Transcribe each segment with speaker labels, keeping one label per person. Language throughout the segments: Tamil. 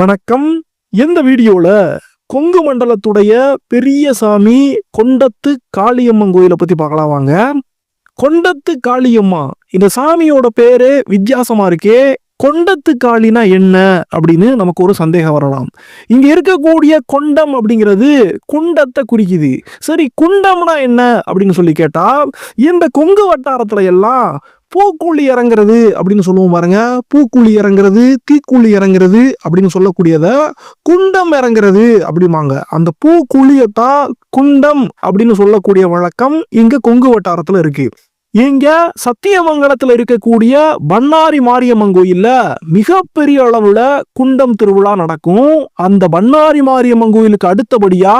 Speaker 1: வணக்கம். இந்த வீடியோவில் கொங்கு மண்டலத்துடைய பெரிய சாமி கொண்டத்து காளியம்மன் கோயிலை பற்றி பார்க்கலாம் வாங்க. கொண்டத்து காளியம்மா இந்த சாமியோட பேரு வித்தியாசமாக இருக்கே. கொண்டத்து காளினா என்ன அப்படின்னு நமக்கு ஒரு சந்தேகம் வரலாம். இங்கே இருக்கக்கூடிய கொண்டம் அப்படிங்கிறது குண்டத்தை குறிக்குது. சரி குண்டம்னா என்ன அப்படின்னு சொல்லி கேட்டால் இந்த கொங்கு வட்டாரத்துல எல்லாம் பூக்குழி இறங்குறது அப்படின்னு சொல்லுவோம் பாருங்க. பூக்குழி இறங்குறது தீக்குழி இறங்குறது அப்படின்னு சொல்லக்கூடியத குண்டம் இறங்குறது அப்படிம்பாங்க. அந்த பூக்குழியத்தான் குண்டம் அப்படின்னு சொல்லக்கூடிய வழக்கம் இங்க கொங்கு வட்டாரத்துல இருக்கு. இங்க சத்தியமங்கலத்துல இருக்கக்கூடிய பண்ணாரி மாரியம்மன் கோயில்ல மிகப்பெரிய அளவுல குண்டம் திருவிழா நடக்கும். அந்த பண்ணாரி மாரியம்மன் கோயிலுக்கு அடுத்தபடியா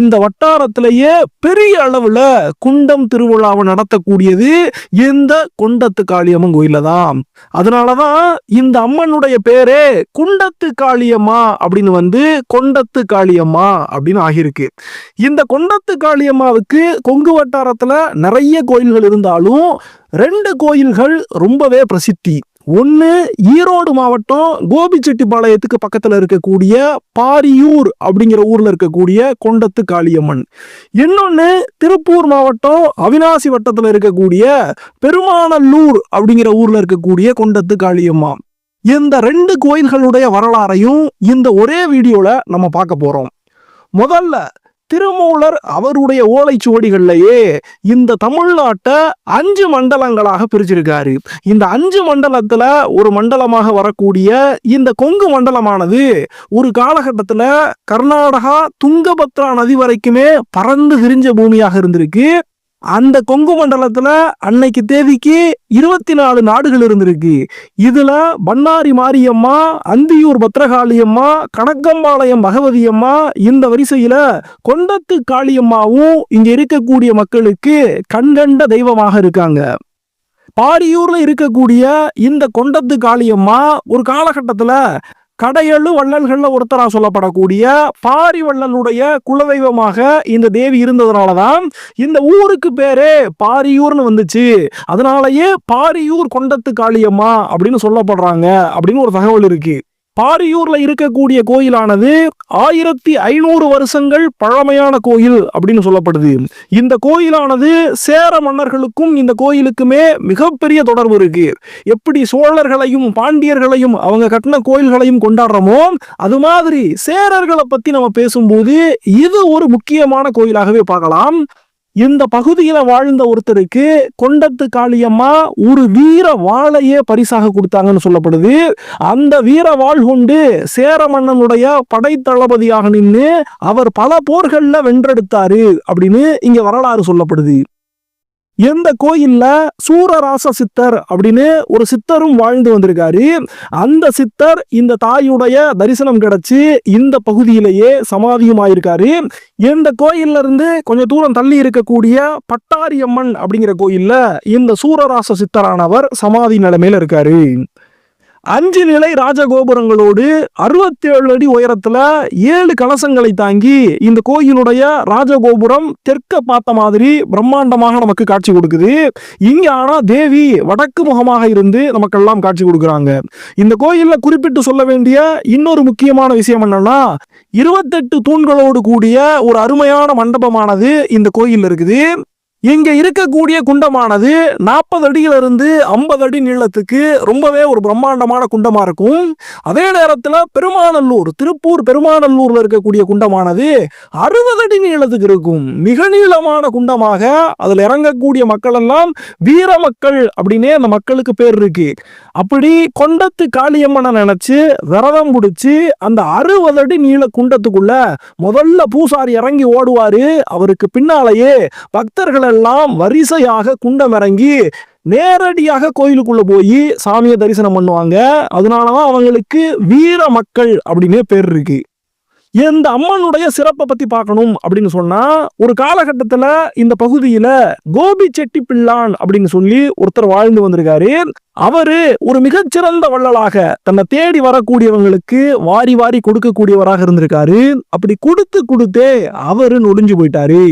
Speaker 1: இந்த வட்டாரத்திலேயே பெரிய அளவுல குண்டம் திருவிழாவை நடத்தக்கூடியது இந்த குண்டத்து காளியம்மன் கோயில தான். அதனாலதான் இந்த அம்மனுடைய பேரே குண்டத்து காளியம்மா அப்படின்னு வந்து கொண்டத்து காளியம்மா அப்படின்னு ஆகியிருக்கு. இந்த கொண்டத்து காளியம்மாவுக்கு கொங்கு வட்டாரத்துல நிறைய கோயில்கள் இருந்தாலும் ரெண்டு கோயில்கள் ரொம்பவே பிரசித்தி. ஒன்று ஈரோடு மாவட்டம் கோபிச்செட்டிப்பாளையத்துக்கு பக்கத்தில் இருக்கக்கூடிய பாரியூர் அப்படிங்கிற ஊரில் இருக்கக்கூடிய கொண்டத்து காளியம்மன். இன்னொன்று திருப்பூர் மாவட்டம் அவினாசி வட்டத்தில் இருக்கக்கூடிய பெருமானல்லூர் அப்படிங்கிற ஊரில் இருக்கக்கூடிய கொண்டத்து காளியம்மா. இந்த ரெண்டு கோயில்களுடைய வரலாறையும் இந்த ஒரே வீடியோவில் நம்ம பார்க்க போகிறோம் முதல்ல திருமூலர் அவருடைய ஓலைச்சுவடிகள்லயே இந்த தமிழ்நாட்டை அஞ்சு மண்டலங்களாக பிரிச்சிருக்காரு. இந்த அஞ்சு மண்டலத்துல ஒரு மண்டலமாக வரக்கூடிய இந்த கொங்கு மண்டலமானது ஒரு காலகட்டத்துல கர்நாடகா துங்கபத்ரா நதி வரைக்குமே பறந்து விரிஞ்ச பூமியாக இருந்திருக்கு. அந்த கொங்கு மண்டலத்துல அன்னைக்கு தேதிக்கு இருபத்தி நாலு நாடுகள் இருந்திருக்கு. இதுல பண்ணாரி மாரியம்மா அந்தியூர் பத்ரகாளியம்மா கணக்கம்பாளையம் பகவதியம்மா இந்த வரிசையில கொண்டத்து காளியம்மாவும் இங்க இருக்கக்கூடிய மக்களுக்கு கண்கண்ட தெய்வமாக இருக்காங்க. பாரியூர்ல இருக்கக்கூடிய இந்த கொண்டத்து காளியம்மா ஒரு காலகட்டத்துல கடையெழு வள்ளல்களில் ஒருத்தராக சொல்லப்படக்கூடிய பாரி வள்ளலுடைய குலதெய்வமாக இந்த தேவி இருந்ததுனாலதான் இந்த ஊருக்கு பேரே பாரியூர்னு வந்துச்சு. அதனாலயே பாரியூர் கொண்டத்து காளியம்மா அப்படின்னு சொல்லப்படுறாங்க அப்படின்னு ஒரு தகவல் இருக்குது பாரியூர்ல இருக்கக்கூடிய கோயிலானது ஆயிரத்தி ஐநூறு வருஷங்கள் பழமையான கோயில் அப்படின்னு சொல்லப்படுது. இந்த கோயிலானது சேர மன்னர்களுக்கும் இந்த கோயிலுக்குமே மிகப்பெரிய தொடர்பு இருக்கு. எப்படி சோழர்களையும் பாண்டியர்களையும் அவங்க கட்டின கோயில்களையும் கொண்டாடுறோமோ அது மாதிரி சேரர்களை பத்தி நம்ம பேசும்போது இது ஒரு முக்கியமான கோயிலாகவே பார்க்கலாம். இந்த பகுதியில வாழ்ந்த ஒருத்தருக்கு கொண்டத்து காளியம்மா ஒரு வீர வாளையே பரிசாக கொடுத்தாங்கன்னு சொல்லப்படுது. அந்த வீர வாழ் கொண்டு சேர மன்னனுடைய படைத்தளபதியாக நின்று அவர் பல போர்களில் வென்றெடுத்தாரு அப்படின்னு இங்க வரலாறு சொல்லப்படுது. எந்த கோயில்ல சூரராச சித்தர் அப்படின்னு ஒரு சித்தரும் வாழ்ந்து வந்திருக்காரு. அந்த சித்தர் இந்த தாயுடைய தரிசனம் கிடைச்சு இந்த பகுதியிலேயே சமாதியும் ஆயிருக்காரு எந்த கோயில்ல இருந்து கொஞ்சம் தூரம் தள்ளி இருக்கக்கூடிய பட்டாரியம்மன் அப்படிங்கிற கோயில்ல இந்த சூரராச சித்தரானவர் சமாதி நிலைமையில இருக்காரு. அஞ்சு நிலை ராஜகோபுரங்களோடு அறுபத்தி ஏழு அடி உயரத்துல ஏழு கலசங்களை தாங்கி இந்த கோயிலுடைய ராஜகோபுரம் தெற்க பார்த்த மாதிரி பிரம்மாண்டமாக நமக்கு காட்சி கொடுக்குது. இங்க ஆனா தேவி வடக்கு முகமாக இருந்து நமக்கெல்லாம் காட்சி கொடுக்குறாங்க. இந்த கோயில்ல குறிப்பிட்டு சொல்ல வேண்டிய இன்னொரு முக்கியமான விஷயம் என்னன்னா இருபத்தெட்டு தூண்களோடு கூடிய ஒரு அருமையான மண்டபமானது இந்த கோயில் இருக்குது. இங்கே இருக்கக்கூடிய குண்டமானது நாற்பது அடியிலிருந்து ஐம்பது அடி நீளத்துக்கு ரொம்பவே ஒரு பிரம்மாண்டமான குண்டமாக இருக்கும். அதே நேரத்தில் பெருமாநல்லூர் திருப்பூர் பெருமாநல்லூரில் இருக்கக்கூடிய குண்டமானது அறுபது அடி நீளத்துக்கு இருக்கும். மிக நீளமான குண்டமாக அதில் இறங்கக்கூடிய மக்கள் எல்லாம் வீர மக்கள் அப்படின்னே அந்த மக்களுக்கு பேர் இருக்கு. அப்படி கொண்டத்து காளியம்மனை நினச்சி விரதம் பிடிச்சி அந்த அறுபது அடி நீள குண்டத்துக்குள்ள முதல்ல பூசாரி இறங்கி ஓடுவாரு. அவருக்கு பின்னாலேயே பக்தர்கள் எல்லாம் வரிசையாக குண்டம் இறங்கி நேரடியாக கோயிலுக்குள்ள போய் சாமியை தரிசனம் பண்ணுவாங்க. அதனாலதான் அவங்களுக்கு வீர மக்கள் அப்படின்னே பேர் இருக்கு. இந்த அம்மனுடைய சிறப்பை பத்தி பார்க்கணும் அப்படின்னு சொன்னா ஒரு காலகட்டத்துல இந்த பகுதியில கோபி செட்டி பிள்ளான் அப்படின்னு சொல்லி ஒருத்தர் வாழ்ந்து வந்திருக்காரு. அவரு ஒரு மிகச்சிறந்த வள்ளலாக தன்னை தேடி வரக்கூடியவங்களுக்கு வாரி வாரி கொடுக்கக்கூடியவராக இருந்திருக்காரு. அப்படி கொடுத்து கொடுத்தே அவரு நொடிஞ்சு போயிட்டாரு.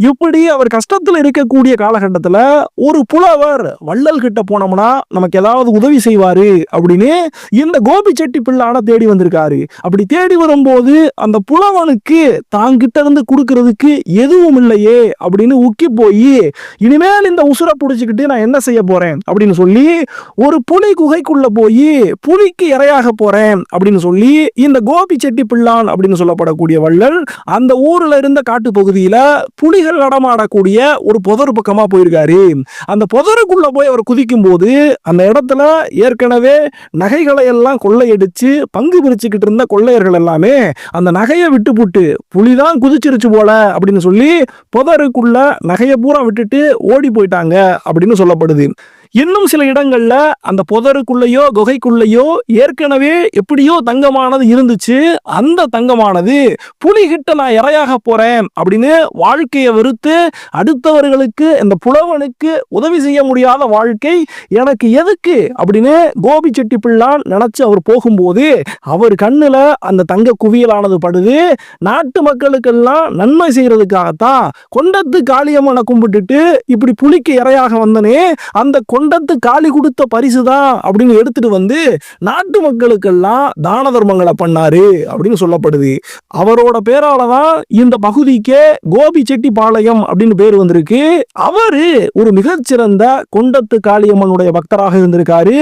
Speaker 1: இப்படி அவர் கஷ்டத்துல இருக்கக்கூடிய காலகட்டத்துல ஒரு புலவர் வள்ளல் கிட்ட போனோம்னா நமக்கு ஏதாவது உதவி செய்வாரு அப்படின்னு இந்த கோபி செட்டி பிள்ளான தேடி வந்திருக்காரு. அப்படி தேடி வரும்போது அந்த புலவனுக்கு தாங்கிட்ட இருந்து கொடுக்கறதுக்கு எதுவும் இல்லையே அப்படின்னு உக்கி போய் இனிமேல் இந்த உசுரை பிடிச்சிக்கிட்டு நான் என்ன செய்ய போறேன்? அப்படின்னு சொல்லி ஒரு புலி குகைக்குள்ள போய் புலிக்கு இரையாக போறேன் அப்படின்னு சொல்லி இந்த கோபி செட்டி பிள்ளான் அப்படின்னு சொல்லப்படக்கூடிய வள்ளல் அந்த ஊர்ல இருந்த காட்டு பகுதியில புலிகள் நடமாடக்கூடிய ஒரு புதர் பக்கமாக போயிருக்காரு. அந்த புதருக்குள்ளே போய் அவர் குதிக்கும் போது அந்த இடத்துல ஏற்கனவே நகைகளை எல்லாம் கொள்ளையடித்து பங்கு பிரிச்சுக்கிட்டு இருந்த கொள்ளையர்கள் எல்லாமே அந்த நகையை விட்டு புட்டு புலிதான் குதிச்சிருச்சு போல அப்படின்னு சொல்லி புதருக்குள்ள நகையை பூரா விட்டுட்டு ஓடி போயிட்டாங்க அப்படின்னு சொல்லப்படுது. இன்னும் சில இடங்கள்ல அந்த புதருக்குள்ளேயோ குகைக்குள்ளேயோ ஏற்கனவே எப்படியோ தங்கமானது இருந்துச்சு. அந்த தங்கமானது புலிகிட்ட நான் இறையாக போறேன் அப்படின்னு வாழ்க்கையை வெறுத்து அடுத்தவர்களுக்கு இந்த புலவனுக்கு உதவி செய்ய முடியாத வாழ்க்கை எனக்கு எதுக்கு அப்படின்னு கோபி செட்டி பிள்ளான் நினைச்சு அவர் போகும்போது அவர் கண்ணுல அந்த தங்க குவியலானது படுது. நாட்டு மக்களுக்கெல்லாம் நன்மை செய்யறதுக்காகத்தான் கொண்டத்து காளியம்மனை கும்பிட்டுட்டு இப்படி புலிக்கு இறையாக வந்தனே. அந்த கொண்டத்து காளி கொடுத்த பரிசு தான் அப்படின்னு எடுத்துட்டு வந்து நாட்டு மக்களுக்கெல்லாம் தான தர்மங்களை பண்ணாரு அப்படின்னு சொல்லப்படுது. அவரோட பேரால தான் இந்த பகுதிக்கே கோபி செட்டிப்பாளையம் அப்படின்னு பேர் வந்திருக்கு. அவரு ஒரு மிகச்சிறந்த கொண்டத்து காளியம்மனுடைய பக்தராக இருந்திருக்காரு.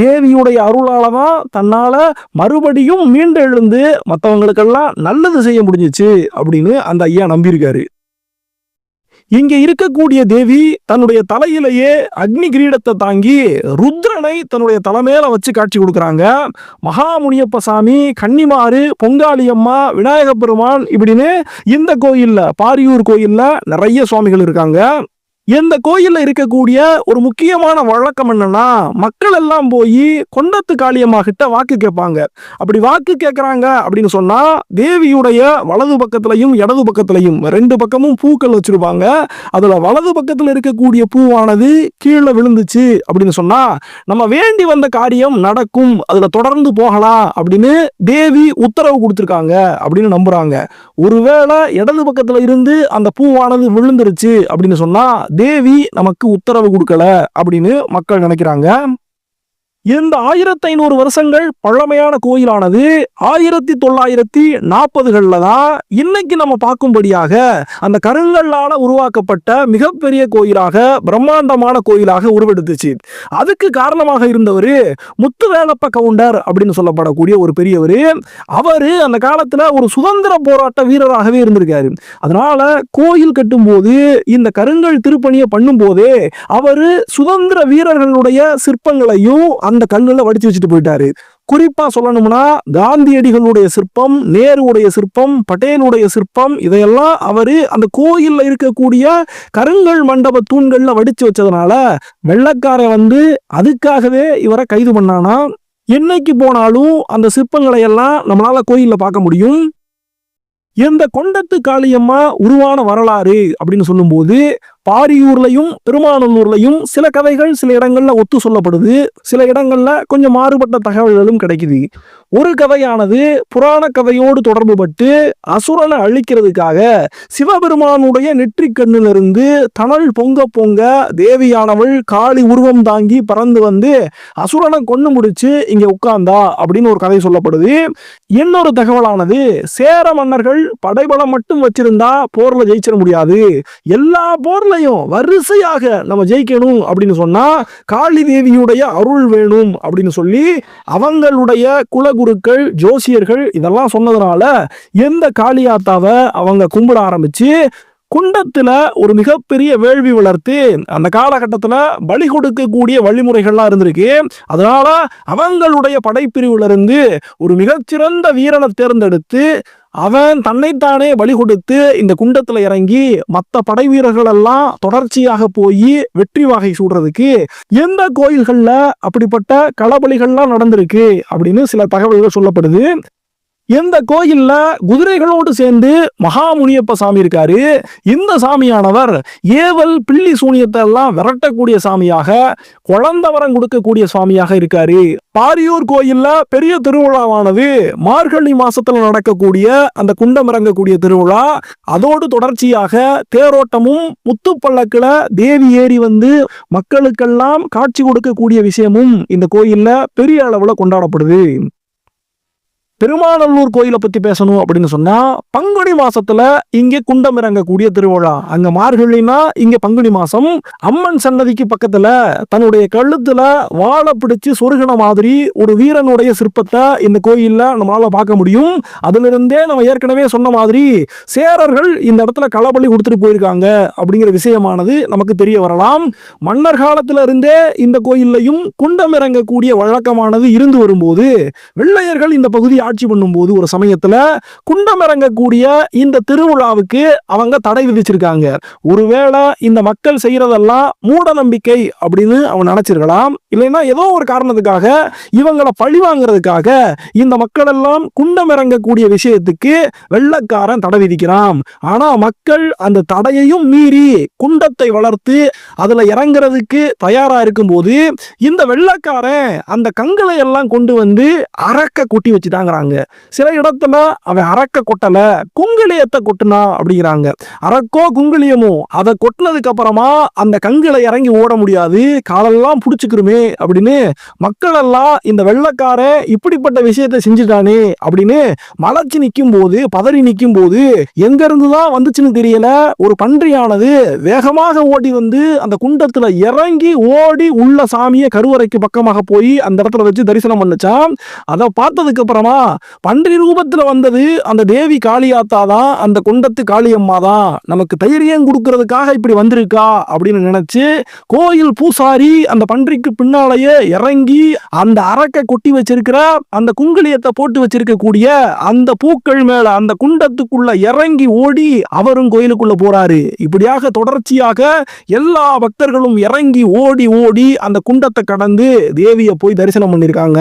Speaker 1: தேவியுடைய அருளால தான் தன்னால மறுபடியும் மீண்டெழுந்து மற்றவங்களுக்கெல்லாம் நல்லது செய்ய முடிஞ்சிச்சு அப்படின்னு அந்த ஐயா நம்பியிருக்காரு. இங்கே இருக்கக்கூடிய தேவி தன்னுடைய தலையிலேயே அக்னி கிரீடத்தை தாங்கி ருத்ரனை தன்னுடைய தலைமையில வச்சு காட்சி கொடுக்குறாங்க. மகாமுனியப்ப சாமி கன்னிமாறு பொங்காளியம்மா விநாயக பெருமான் இப்படின்னு இந்த கோயிலில் பாரியூர் கோயிலில் நிறைய சுவாமிகள் இருக்காங்க. இந்த கோயில்ல இருக்கக்கூடிய ஒரு முக்கியமான வழக்கம் என்னன்னா மக்கள் எல்லாம் போய் கொண்டத்து காளியம்மா கிட்ட வாக்கு கேட்பாங்க. அப்படி வாக்கு கேட்கறாங்க அப்படின்னு சொன்னா தேவியுடைய வலது பக்கத்துலையும் இடது பக்கத்துலையும் ரெண்டு பக்கமும் பூக்கள் வச்சிருப்பாங்க. அதுல வலது பக்கத்துல இருக்கக்கூடிய பூவானது கீழே விழுந்துச்சு அப்படின்னு சொன்னா நம்ம வேண்டி வந்த காரியம் நடக்கும் அதுல தொடர்ந்து போகலாம் அப்படின்னு தேவி உத்தரவு கொடுத்துருக்காங்க அப்படின்னு நம்புறாங்க. ஒருவேளை இடது பக்கத்துல இருந்து அந்த பூவானது விழுந்துருச்சு அப்படின்னு சொன்னா தேவி நமக்கு உத்தரவு கொடுக்கல அப்படின்னு மக்கள் நினைக்கிறாங்க. இந்த ஆயிரத்தி ஐநூறு வருஷங்கள் பழமையான கோயிலானது ஆயிரத்தி தொள்ளாயிரத்தி நாற்பதுகளில் தான் இன்னைக்கு நம்ம பார்க்கும்படியாக அந்த கருங்கல்லால உருவாக்கப்பட்ட மிகப்பெரிய கோயிலாக பிரம்மாண்டமான கோயிலாக உருவெடுத்துச்சு. அதுக்கு காரணமாக இருந்தவர் முத்துவேலப்ப கவுண்டர் அப்படின்னு சொல்லப்படக்கூடிய ஒரு பெரியவர். அவரு அந்த காலத்துல ஒரு சுதந்திர போராட்ட வீரராகவே இருந்திருக்காரு. அதனால கோயில் கட்டும்போது இந்த கருங்கல் திருப்பணியை பண்ணும்போதே அவரு சுதந்திர வீரர்களுடைய சிற்பங்களையும் அந்த கல்லில் வடித்து வச்சுட்டு போயிட்டாரு. குறிப்பா சொல்லணும்னா காந்தியடிகளுடைய சிற்பம் நேருடைய சிற்பம் பட்டேலுடைய சிற்பம் இதையெல்லாம் அவர் அந்த கோயிலில் இருக்கக்கூடிய கருங்கல் மண்டப தூண்களில் வடித்து வச்சதுனால வெள்ளக்காரை வந்து அதுக்காகவே இவரை கைது பண்ணானா? என்னைக்கு போனாலும் அந்த சிற்பங்களை எல்லாம் நம்மளால கோயிலில் பார்க்க முடியும். இந்த கொண்டத்து காளியம்மா உருவான வரலாறு அப்படின்னு சொல்லும்போது பாரியூர்லையும் திருமானல்லூர்லையும் சில கதைகள் சில இடங்கள்ல ஒத்து சொல்லப்படுது. சில இடங்கள்ல கொஞ்சம் மாறுபட்ட தகவல்களும் கிடைக்குது. ஒரு கதையானது புராண கதையோடு தொடர்பு பட்டு அசுரனை அழிக்கிறதுக்காக சிவபெருமானுடைய நெற்றிக் கண்ணிலிருந்து தணல் பொங்க பொங்க தேவியானவள் காளி உருவம் தாங்கி பறந்து வந்து அசுரனை கொண்டு முடிச்சு இங்க உட்கார்ந்தா அப்படின்னு ஒரு கதை சொல்லப்படுது. இன்னொரு தகவலானது சேர மன்னர்கள் படைபலம் மட்டும் வச்சிருந்தா போர்ல ஜெயிச்சிட முடியாது. எல்லா போர்லயும் வரிசையாக நம்ம ஜெயிக்கணும் அப்படின்னு சொன்னா காளி தேவியுடைய அருள் வேணும் அப்படின்னு சொல்லி அவங்களுடைய குலகுருக்கள் ஜோசியர்கள் இதெல்லாம் சொன்னதுனால எந்த காளியாத்தாவை அவங்க கும்பிட ஆரம்பிச்சு குண்டத்துல ஒரு மிகப்பெரிய வேள்வி வளர்த்து அந்த காலகட்டத்துல பலி கொடுக்கக்கூடிய வழிமுறைகள்லாம் இருந்திருக்கு. அதனால அவங்களுடைய படைப்பிரிவிலிருந்து ஒரு மிகச்சிறந்த வீரனை தேர்ந்தெடுத்து அவன் தன்னைத்தானே வழி கொடுத்து இந்த குண்டத்துல இறங்கி மற்ற படை வீரர்கள் எல்லாம் தொடர்ச்சியாக போய் வெற்றி வாகை சூடுறதுக்கு எந்த கோயில்கள்ல அப்படிப்பட்ட களபலிகள்லாம் நடந்திருக்கு அப்படின்னு சில தகவல்கள் சொல்லப்படுது. இந்த கோயில்ல குதிரைகளோடு சேர்ந்து மகாமுனியப்ப சாமி இருக்காரு இந்த சாமியானவர் ஏவல் பில்லி சூனியத்தை எல்லாம் விரட்டக்கூடிய சாமியாக குழந்த வரம் கொடுக்கக்கூடிய சுவாமியாக இருக்காரு. பாரியூர் கோயில்ல பெரிய திருவிழாவானது மார்கழி மாசத்துல நடக்கக்கூடிய அந்த குண்டம் இறங்கக்கூடிய திருவிழா. அதோடு தொடர்ச்சியாக தேரோட்டமும் முத்துப்பள்ளக்கில் தேவி ஏறி வந்து மக்களுக்கெல்லாம் காட்சி கொடுக்கக்கூடிய விஷயமும் இந்த கோயில்ல பெரிய அளவுல கொண்டாடப்படுது. பெருமாநல்லூர் கோயிலை பத்தி பேசணும் அப்படின்னு சொன்னா பங்குனி மாசத்துல இங்கே குண்டம் இறங்கக்கூடிய திருவிழா. அங்க மார்கழினா இங்க பங்குனி மாசம். அம்மன் சன்னதிக்கு பக்கத்துல தன்னுடைய கழுத்துல வாழை பிடிச்சு சொருகின மாதிரி ஒரு வீரனுடைய சிற்பத்தை இந்த கோயில்ல நம்மளால பார்க்க முடியும். அதுல இருந்தே நம்ம ஏற்கனவே சொன்ன மாதிரி சேரர்கள் இந்த இடத்துல களபலி கொடுத்துட்டு போயிருக்காங்க அப்படிங்கிற விஷயமானது நமக்கு தெரிய வரலாம். மன்னர் காலத்துல இருந்தே இந்த கோயில்லையும் குண்டம் இறங்கக்கூடிய வழக்கமானது இருந்து வரும்போது வெள்ளையர்கள் இந்த பகுதி ஆட்சி பண்ணும்போது ஒரு சமயத்துல குண்டம் இறங்கக்கூடிய இந்த திருவிழாவுக்கு அவங்க தடை விதிச்சிருக்காங்க. ஒருவேளை இந்த மக்கள் செய்யறதெல்லாம் மூட நம்பிக்கை அப்படின்னு அவன் நினைச்சிருக்கலாம். இல்லைன்னா ஏதோ ஒரு காரணத்துக்காக இவங்களை பழி வாங்குறதுக்காக இந்த மக்கள் எல்லாம் குண்டம் இறங்கக்கூடிய விஷயத்துக்கு வெள்ளக்காரன் தடை விதிக்கிறான். ஆனா மக்கள் அந்த தடையையும் மீறி குண்டத்தை வளர்த்து அதுல இறங்குறதுக்கு தயாரா இருக்கும்போது இந்த வெள்ளக்காரன் அந்த கங்களை எல்லாம் கொண்டு வந்து அரக்க கொட்டி வச்சுட்டாங்கிறாங்க சில இடத்துல அவன் அரக்க கொட்டலை குங்கிலியத்தை கொட்டுனா அப்படிங்கிறாங்க. அரக்கோ குங்கிலியமோ அதை கொட்டினதுக்கு அப்புறமா அந்த கங்களை இறங்கி ஓட முடியாது. காலெல்லாம் புடிச்சுக்கிறோமே அப்படின்னு மக்கள் எல்லாம் இந்த வெள்ளக்காரன் இப்படிப்பட்ட விஷயத்தை செஞ்சுட்டானே அப்படின்னு மலைச்சு நிற்கும் போது பதறி நிற்கும் போது எங்கேருந்து தான் வந்துச்சுன்னு தெரியல. ஒரு பன்றியானது வேகமாக ஓடி வந்து அந்த குண்டத்தில் இறங்கி ஓடி உள்ள சாமியை கருவறைக்கு பக்கமாக போய் அந்த இடத்துல வச்சு தரிசனம் பண்ணுச்சான் அதை பார்த்ததுக்கு அப்புறமா பன்றி ரூபத்துல வந்தது அந்த தேவி காளியாத்தா தான் அந்த குண்டத்து காளியம்மா தான் நமக்கு தைரியம் கொடுக்கறதுக்காக இப்படி வந்திருக்கா அப்படின்னு நினைச்சு கோயில் பூசாரி அந்த பன்றிக்கு பின்னாலேயே இறங்கி அந்த அரக்கை கொட்டி வச்சிருக்கிற அந்த குங்குளியத்தை போட்டு வச்சிருக்கக்கூடிய அந்த பூக்கள் மேல அந்த குண்டத்துக்குள்ள இறங்கி ஓடி அவரும் கோயிலுக்குள்ள போறாரு. இப்படியாக தொடர்ச்சியாக எல்லா பக்தர்களும் இறங்கி ஓடி ஓடி அந்த குண்டத்தை கடந்து தேவியை போய் தரிசனம் பண்ணியிருக்காங்க.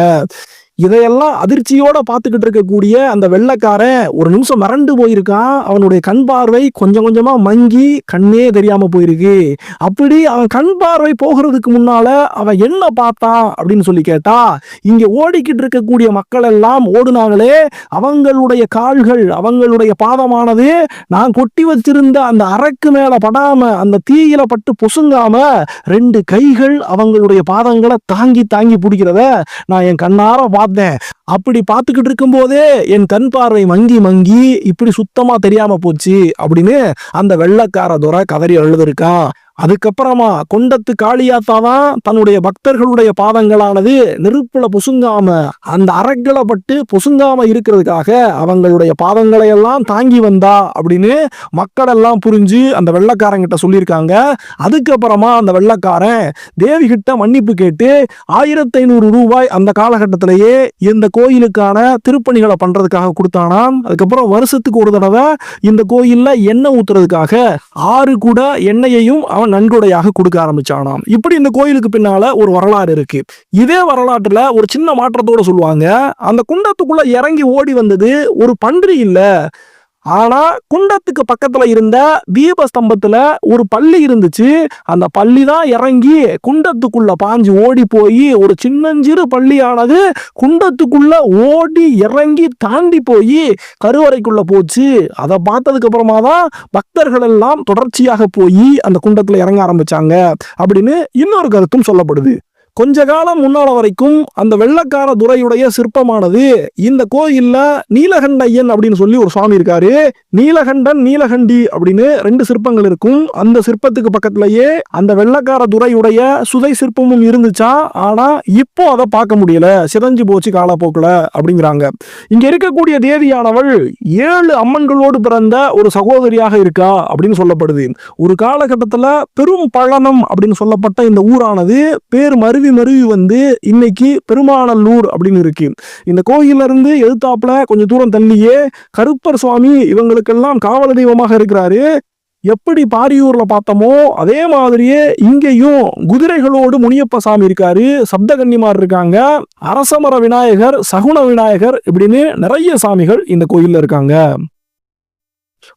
Speaker 1: இதையெல்லாம் அதிர்ச்சியோட பார்த்துக்கிட்டு இருக்கக்கூடிய அந்த வெள்ளைக்காரன் ஒரு நிமிஷம் மறண்டு போயிருக்கான். அவனுடைய கண் பார்வை கொஞ்சம் கொஞ்சமா மங்கி கண்ணே தெரியாம போயிருக்கு. அப்படி அவன் கண் பார்வை போகிறதுக்கு முன்னால அவன் என்ன பார்த்தான் அப்படின்னு சொல்லி கேட்டா இங்க ஓடிக்கிட்டு இருக்கக்கூடிய மக்கள் எல்லாம் ஓடுனாங்களே அவங்களுடைய கால்கள் அவங்களுடைய பாதமானது நான் கொட்டி வச்சிருந்த அந்த அரக்கு மேல படாம அந்த தீயில பட்டு பொசுங்காம ரெண்டு கைகள் அவங்களுடைய பாதங்களை தாங்கி தாங்கி பிடிக்கிறத நான் என் கண்ணார இருந்தேன் அப்படி பார்த்துக்கிட்டு இருக்கும்போதே என் கண் பார்வை மங்கி மங்கி இப்படி சுத்தமாக தெரியாமல் போச்சு அப்படின்னு அந்த வெள்ளக்கார துறை கதறி எழுதிருக்கான் அதுக்கப்புறமா கொண்டத்து காளியாத்தா தான் தன்னுடைய பக்தர்களுடைய பாதங்களானது நெருப்புல பொசுங்காம அந்த அரக்களை பட்டு பொசுங்காம இருக்கிறதுக்காக அவங்களுடைய பாதங்களை எல்லாம் தாங்கி வந்தா அப்படின்னு மக்கள் எல்லாம் புரிஞ்சு அந்த வெள்ளக்காரங்கிட்ட சொல்லியிருக்காங்க. அதுக்கப்புறமா அந்த வெள்ளக்காரன் தேவி கிட்ட மன்னிப்பு கேட்டு ஆயிரத்தி ஐநூறு ரூபாய் அந்த காலகட்டத்திலேயே இந்த கோயிலுக்கான திருப்பணிகளை பண்றதுக்காக கொடுத்தானாம். அதுக்கப்புறம் வருஷத்துக்கு ஒரு தடவை இந்த கோயில்ல எண்ணெய் ஊத்துறதுக்காக ஆறு கூட எண்ணெயையும் அவன் நன்கொடையாக கொடுக்க ஆரம்பிச்சானாம். இப்படி இந்த கோயிலுக்கு பின்னால ஒரு வரலாறு இருக்கு. இதே வரலாற்றுல ஒரு சின்ன மாற்றத்தோட சொல்லுவாங்க. அந்த குண்டத்துக்குள்ள இறங்கி ஓடி வந்தது ஒரு பன்றி இல்ல ஆனா குண்டத்துக்கு பக்கத்துல இருந்த தீபஸ்தம்பத்துல ஒரு பள்ளி இருந்துச்சு. அந்த பள்ளி தான் இறங்கி குண்டத்துக்குள்ள பாஞ்சு ஓடி போய் ஒரு சின்னஞ்சிறு பள்ளியானது குண்டத்துக்குள்ள ஓடி இறங்கி தாண்டி போய் கருவறைக்குள்ள போச்சு. அதை பார்த்ததுக்கு அப்புறமா தான் பக்தர்கள் எல்லாம் தொடர்ச்சியாக போய் அந்த குண்டத்துல இறங்க ஆரம்பிச்சாங்க அப்படின்னு இன்னொரு கருத்தும் சொல்லப்படுது. கொஞ்ச காலம் முன்னால வரைக்கும் அந்த வெள்ளக்கார துறையுடைய சிற்பமானது இந்த கோயில்ல நீலகண்டையன் அப்படின்னு சொல்லி ஒரு சுவாமி இருக்காரு. நீலகண்டன் நீலகண்டி அப்படின்னு ரெண்டு சிற்பங்கள் இருக்கும். அந்த சிற்பத்துக்கு பக்கத்திலேயே அந்த வெள்ளக்கார துறையுடைய சுதை சிற்பமும் இருந்துச்சா? ஆனா இப்போ அதை பார்க்க முடியல. சிதைஞ்சு போச்சு காலப்போக்கில் அப்படிங்கிறாங்க. இங்க இருக்கக்கூடிய தேவியானவள் ஏழு அம்மன்களோடு பிறந்த ஒரு சகோதரியாக இருக்கா அப்படின்னு சொல்லப்படுது. ஒரு காலகட்டத்தில் பெரும் பழனம் அப்படின்னு சொல்லப்பட்ட இந்த ஊரானது பேர் மருவி மருவி வந்து இன்னைக்கு பெருமாநல்லூர் அப்படின்னு இருக்கு. இந்த கோயில்ல இருந்து எதிர்த்தாப்புல கொஞ்சம் தூரம் தள்ளியே கருப்பர் சுவாமி இவங்களுக்கெல்லாம் காவல தெய்வமாக இருக்கிறாரு. எப்படி பாரியூர்ல பார்த்தோமோ அதே மாதிரியே இங்கேயும் குதிரைகளோடு முனியப்ப சாமி இருக்காரு. சப்தகன்னிமார் இருக்காங்க. அரசமர விநாயகர் சகுன விநாயகர் இப்படின்னு நிறைய சாமிகள் இந்த கோயில்ல இருக்காங்க.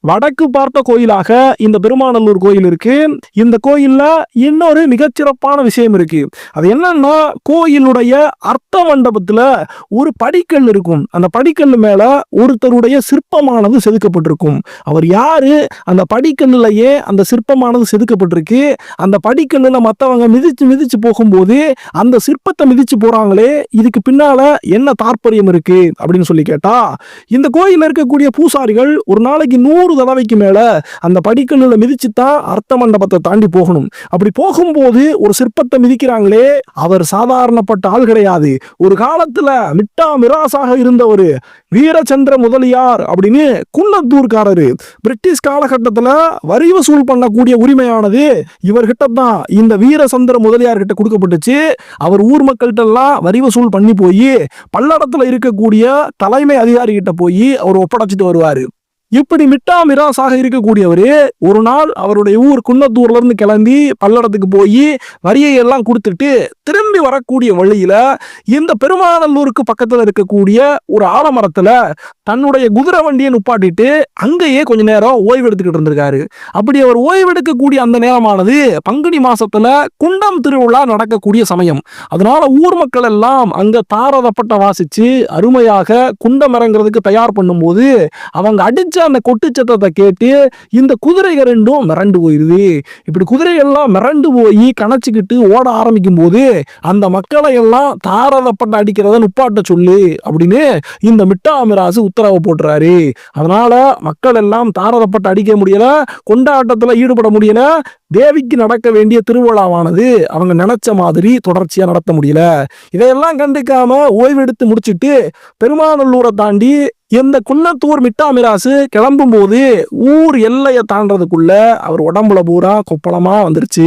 Speaker 1: வடக்கு பார்த்த கோயிலாக இந்த பெருமாநல்லூர் கோயில் இருக்கு. இந்த கோயில்ல இன்னொரு மிகச்சிறப்பான விஷயம் இருக்கு. அது என்னன்னா கோயிலுடைய அர்த்த மண்டபத்துல ஒரு படிக்கல் இருக்கும். அந்த படிக்கல் மேல ஒருத்தருடைய சிற்பமானது செதுக்கப்பட்டிருக்கும். அவர் யாரு? அந்த படிக்கல்லையே அந்த சிற்பமானது செதுக்கப்பட்டிருக்கு. அந்த படிக்கல்ல மத்தவங்க மிதிச்சு மிதிச்சு போகும்போது அந்த சிற்பத்தை மிதிச்சு போறாங்களே இதுக்கு பின்னால என்ன தாற்பயம் இருக்கு? அப்படின்னு சொல்லி கேட்டா இந்த கோயில்ல இருக்கக்கூடிய பூசாரிகள் ஒரு நாளைக்கு நூறு நூறு தடவைக்கு மேலே அந்த படிக்கல்லுல மிதிச்சு தான் அர்த்த மண்டபத்தை தாண்டி போகணும். அப்படி போகும்போது ஒரு சிற்பத்தை மிதிக்கிறாங்களே அவர் சாதாரணப்பட்ட ஆள் கிடையாது. ஒரு காலத்துல மிட்டா மிராசாக இருந்தவர் வீரச்சந்திர முதலியார் அப்படின்னு குன்னத்தூர்காரரு. பிரிட்டிஷ் காலகட்டத்துல வரி வசூல் பண்ணக்கூடிய உரிமையானது இவர்கிட்ட தான் இந்த வீரசந்திர முதலியார் கிட்ட கொடுக்கப்பட்டுச்சு. அவர் ஊர் மக்கள்கிட்ட எல்லாம் வரி வசூல் பண்ணி போய் பல்லடத்துல இருக்கக்கூடிய தலைமை அதிகாரி கிட்ட போய் அவர் ஒப்படைச்சிட்டு வருவார். இப்படி மிட்டா மிராசாக இருக்கக்கூடியவர் ஒரு நாள் அவருடைய ஊர் குன்னத்தூர்ல இருந்து கிளம்பி பல்லடத்துக்கு போய் வரியை எல்லாம் கொடுத்துட்டு திரும்பி வரக்கூடிய வழியில இந்த பெருமாநல்லூருக்கு பக்கத்துல இருக்கக்கூடிய ஒரு ஆலமரத்துல தன்னுடைய குதிரை வண்டியை நுப்பாட்டிட்டு அங்கேயே கொஞ்ச நேரம் ஓய்வு எடுத்துக்கிட்டு இருந்திருக்காரு. அப்படி அவர் ஓய்வெடுக்கக்கூடிய அந்த நேரமானது பங்குனி மாசத்துல குண்டம் திருவிழா நடக்கக்கூடிய சமயம். அதனால ஊர் மக்கள் எல்லாம் அங்க தாரதப்பட்ட வாசிச்சு அருமையாக குண்டம் இறங்குறதுக்கு தயார் பண்ணும்போது அவங்க அடிச்ச அந்த கொட்டு சத்தத்தை கேட்டு இந்த குதிரைகள் ரெண்டும் மிரண்டு போயிடுது இப்படி குதிரைகள்லாம் மிரண்டு போய் கணச்சிக்கிட்டு ஓட ஆரம்பிக்கும் போது அந்த மக்களை எல்லாம் தாரதப்பட்ட அடிக்கிறத நுப்பாட்ட சொல்லு அப்படின்னு இந்த மிட்டாமிராசு உத்தரவு போட்டுறாரு. அதனால மக்கள் எல்லாம் தாரதப்பட்டு அடிக்க முடியல கொண்டாட்டத்தில் ஈடுபட முடியல தேவிக்கு நடக்க வேண்டிய திருவிழாவானது அவங்க நினைச்ச மாதிரி தொடர்ச்சியாக நடத்த முடியல. இதையெல்லாம் கண்டுக்காம ஓய்வெடுத்து முடிச்சுட்டு பெருமாநல்லூரை தாண்டி இந்த குன்னத்தூர் மிட்டாமிராசு கிளம்பும் போது ஊர் எல்லையை தாண்டதுக்குள்ள அவர் உடம்புல பூரா கொப்பளமா வந்துருச்சு.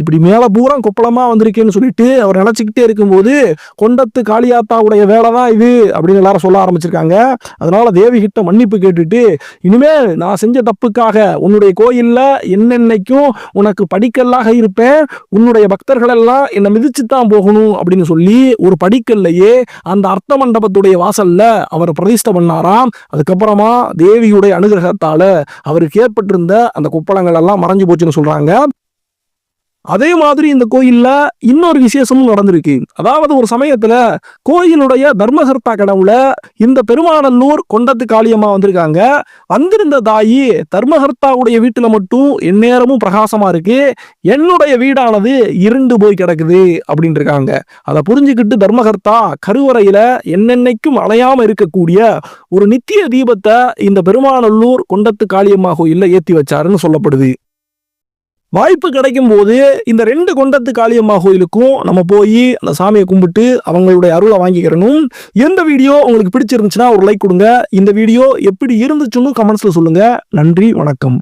Speaker 1: இப்படி மேலே பூரா கொப்பளமா வந்திருக்கேன்னு சொல்லிட்டு அவர் நினைச்சுக்கிட்டே இருக்கும்போது கொண்டத்து காளியாத்தாவுடைய வேலை தான் இது அப்படின்னு எல்லாரும் சொல்ல ஆரம்பிச்சிருக்காங்க. அதனால தேவி கிட்ட மன்னிப்பு கேட்டுட்டு இனிமேல் நான் செஞ்ச தப்புக்காக உன்னுடைய கோயிலில் என்னென்னைக்கும் உனக்கு படிக்கல்லாக இருப்பேன். உன்னுடைய பக்தர்கள் எல்லாம் என்னை மிதிச்சு தான் போகணும் அப்படின்னு சொல்லி ஒரு படிக்கல்லையே அந்த அர்த்த மண்டபத்துடைய வாசல்ல அவர் பிரதிஷ்டை பண்ணாராம் அதுக்கப்புறமா தேவியுடைய அனுகிரகத்தால அவருக்கு ஏற்பட்டிருந்த அந்த குப்பளங்கள் எல்லாம் மறைஞ்சு போச்சுன்னு சொல்றாங்க. அதே மாதிரி இந்த கோயில்ல இன்னொரு விசேஷமும் நடந்திருக்கு. அதாவது ஒரு சமயத்துல கோயிலுடைய தர்மகர்த்தா கடவுள இந்த பெருமாநல்லூர் கொண்டத்து காளியம்மா வந்திருக்காங்க. வந்திருந்த தாயி தர்மகர்த்தாவுடைய வீட்டுல மட்டும் எந்நேரமும் பிரகாசமா இருக்கு. என்னுடைய வீடானது இருண்டு போய் கிடக்குது அப்படின்னு இருக்காங்க அதை புரிஞ்சுக்கிட்டு தர்மகர்த்தா கருவறையில என்னென்னைக்கும் அலையாமல் இருக்கக்கூடிய ஒரு நித்திய தீபத்தை இந்த பெருமாநல்லூர் கொண்டத்து காளியம்மா கோயில்ல ஏத்தி வச்சாருன்னு சொல்லப்படுது. வாய்ப்பு கிடைக்கும் போது இந்த ரெண்டு கொண்டத்து காளியம்மா கோயிலுக்கும் நம்ம போய் அந்த சாமியை கும்பிட்டு அவங்களுடைய அருளை வாங்கிக்கிறணும். எந்த வீடியோ உங்களுக்கு பிடிச்சிருந்துச்சுன்னா ஒரு லைக் கொடுங்க. இந்த வீடியோ எப்படி இருந்துச்சுன்னு கமெண்ட்ஸில் சொல்லுங்கள் நன்றி வணக்கம்.